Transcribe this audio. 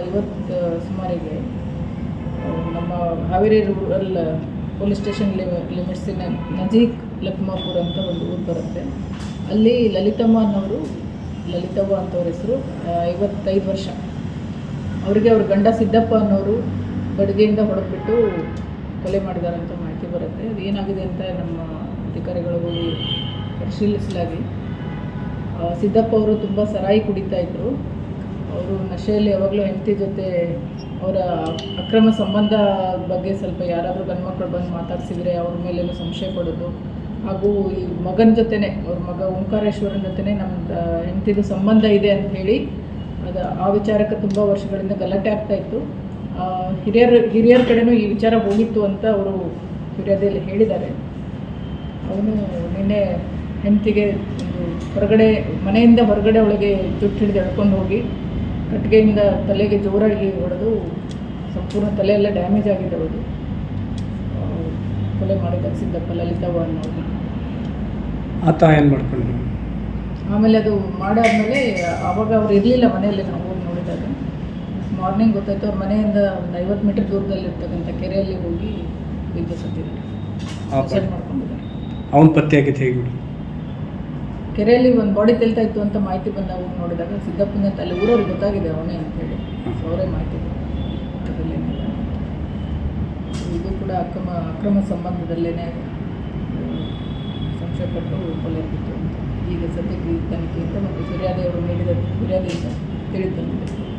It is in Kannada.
ಇವತ್ತು ಸುಮಾರಿಗೆ ನಮ್ಮ ಹಾವೇರಿ ರೂರಲ್ ಪೊಲೀಸ್ ಸ್ಟೇಷನ್ ಲಿಮಿಟ್ಸಿನ ನಜೀಕ್ ಲಕ್ಮಾಪುರ್ ಅಂತ ಒಂದು ಊರು ಬರುತ್ತೆ. ಅಲ್ಲಿ ಲಲಿತಮ್ಮ ಅನ್ನೋರು ಲಲಿತವ್ವ ಅಂತವ್ರ ಹೆಸರು ಐವತ್ತೈದು ವರ್ಷ. ಅವರಿಗೆ ಅವ್ರ ಗಂಡ ಸಿದ್ದಪ್ಪ ಅನ್ನೋರು ಬಡಿಗೆಯಿಂದ ಹೊಡೆದ್ಬಿಟ್ಟು ಕೊಲೆ ಮಾಡಿದ್ದಾರೆ ಅಂತ ಮಾಹಿತಿ ಬರುತ್ತೆ. ಅದು ಏನಾಗಿದೆ ಅಂತ ನಮ್ಮ ಅಧಿಕಾರಿಗಳು ಹೋಗಿ ಪರಿಶೀಲಿಸಲಾಗಿ. ಸಿದ್ದಪ್ಪ ಅವರು ತುಂಬ ಸರಾಯಿ ಕುಡಿತಾ ಇದ್ದರು ಅವರು ನಶೆಯಲ್ಲಿ ಯಾವಾಗಲೂ ಹೆಂಡತಿ ಜೊತೆ ಅವರ ಅಕ್ರಮ ಸಂಬಂಧ ಬಗ್ಗೆ ಸ್ವಲ್ಪ ಯಾರಾದರೂ ಗಂಡ್ಮಕ್ಳು ಬಂದು ಮಾತಾಡ್ಸಿದ್ರೆ ಅವ್ರ ಮೇಲೆಲ್ಲ ಸಂಶಯ ಪಡೋದು. ಹಾಗೂ ಈ ಮಗನ ಜೊತೆನೇ, ಅವ್ರ ಮಗ ಓಂಕಾರೇಶ್ವರನ ಜೊತೆನೇ ನಮ್ಮ ಹೆಂಡತಿದು ಸಂಬಂಧ ಇದೆ ಅಂತ ಹೇಳಿ ಅದು, ಆ ವಿಚಾರಕ್ಕೆ ತುಂಬ ವರ್ಷಗಳಿಂದ ಗಲಾಟೆ ಆಗ್ತಾ ಇತ್ತು. ಹಿರಿಯರ ಹಿರಿಯರ ಕಡೆನೂ ಈ ವಿಚಾರ ಹೋಗಿತ್ತು ಅಂತ ಅವರು ಫಿರ್ಯಾದಿಯಲ್ಲಿ ಹೇಳಿದ್ದಾರೆ. ಅವನು ನಿನ್ನೆ ಹೆಂಡತಿಗೆ ಒಂದು ಹೊರಗಡೆ, ಮನೆಯಿಂದ ಹೊರಗಡೆ ಒಳಗೆ ಜುಟ್ಟು ಹಿಡಿದು ಎಳ್ಕೊಂಡು ಹೋಗಿ ಕಟ್ಟಿಗೆಯಿಂದ ತಲೆಗೆ ಜೋರಾಗಿ ಹೊಡೆದು ಸಂಪೂರ್ಣ ತಲೆಯೆಲ್ಲ ಡ್ಯಾಮೇಜ್ ಆಗಿದೆ ಅವರು ಕೊಲೆ ಮಾಡಿದಾಗ ಸಿದ್ದಪ್ಪ ಲಲಿತವ್ವ ಅನ್ನೋದು ಆತ ಏನು ಮಾಡ್ಕೊಂಡು ಆಮೇಲೆ ಅದು ಮಾಡಾದ್ಮೇಲೆ ಆವಾಗ ಅವ್ರು ಇರಲಿಲ್ಲ ಮನೆಯಲ್ಲಿ ನಾವು ಹೋಗಿ ನೋಡಿದಾಗ. ಮಾರ್ನಿಂಗ್ ಗೊತ್ತಾಯ್ತು ಅವ್ರ ಮನೆಯಿಂದ ಒಂದು ಐವತ್ತು ಮೀಟರ್ ದೂರದಲ್ಲಿ ಇರ್ತಕ್ಕಂಥ ಕೆರೆಯಲ್ಲಿ ಹೋಗಿ ಬಿದ್ದು ಸತ್ತಿದ್ದಾರೆ. ಅವನು ಮಾಡ್ಕೊಂಡಿದ್ದಾರೆ. ಅವನ ಪತ್ತೆ ಆಗಿತ್ತು ಹೇಗೆ? ಬಿಡು ಕೆರೆಯಲ್ಲಿ ಒಂದು ಬಾಡಿ ತೆಲ್ತಾ ಇತ್ತು ಅಂತ ಮಾಹಿತಿ ಬಂದಾಗ ಹೋಗಿ ನೋಡಿದಾಗ ಸಿದ್ದಪ್ಪನ ತಲೆ ಅಲ್ಲಿ ಊರವ್ರಿಗೆ ಗೊತ್ತಾಗಿದೆ ಅವನೇ ಅಂತೇಳಿ ಹೇಳಿ. ಅವರೇ ಮಾಹಿತಿ. ಇದು ಕೂಡ ಅಕ್ರಮ ಅಕ್ರಮ ಸಂಬಂಧದಲ್ಲೇ ಸಂಶಯಪಟ್ಟು ಕೊಲೆ ಅಂತ. ಈಗ ಸದ್ಯಕ್ಕೆ ತನಿಖೆ ತನಿಖೆಯಿಂದ ಮತ್ತು ಸೂರ್ಯಾದೇವರು ನೀಡಿದ ಫಿರ್ಯಾದಿಯಿಂದ ತಿಳಿದು ಬಂದಿದೆ.